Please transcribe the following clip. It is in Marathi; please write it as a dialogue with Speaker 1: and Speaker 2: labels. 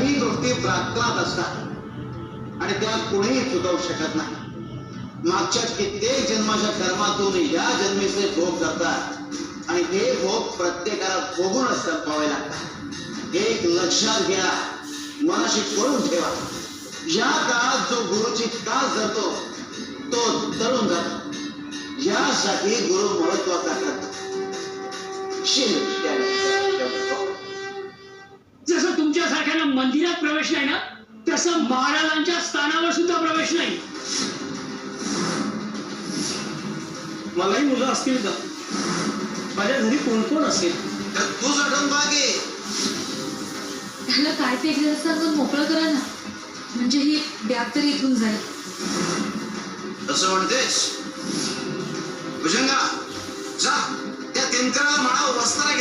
Speaker 1: प्राक्कलात असतात. आणि त्या कोणीही चुकवू शकत नाही. मागच्या कित्येक जन्माच्या कर्मातून या जन्मीचे भोग करतात आणि हे भोग प्रत्येकाला भोगूनच संपवावे लागतात. एक लक्षात घ्या. मनाशी करून ठेवा. या काळात जो गुरुची कास जातो तो तरुण जातो. यासाठी गुरु महत्त्वाचा करतो
Speaker 2: शिल्प मंदिरात प्रवेश नाही ना तसं महाराजांच्या स्थानावर सुद्धा प्रवेश नाही.
Speaker 3: मलाही मुलं असतील का? माझ्या घरी कोण कोण असेल?
Speaker 1: तुझं डंबागे
Speaker 4: त्याला काय ते सांगून मोकळं करा ना. म्हणजे ही बॅग तरी इथून जाईल.
Speaker 1: असं म्हणतेस. भुजंगा जा. त्या तिनकराला म्हणा वस्त्र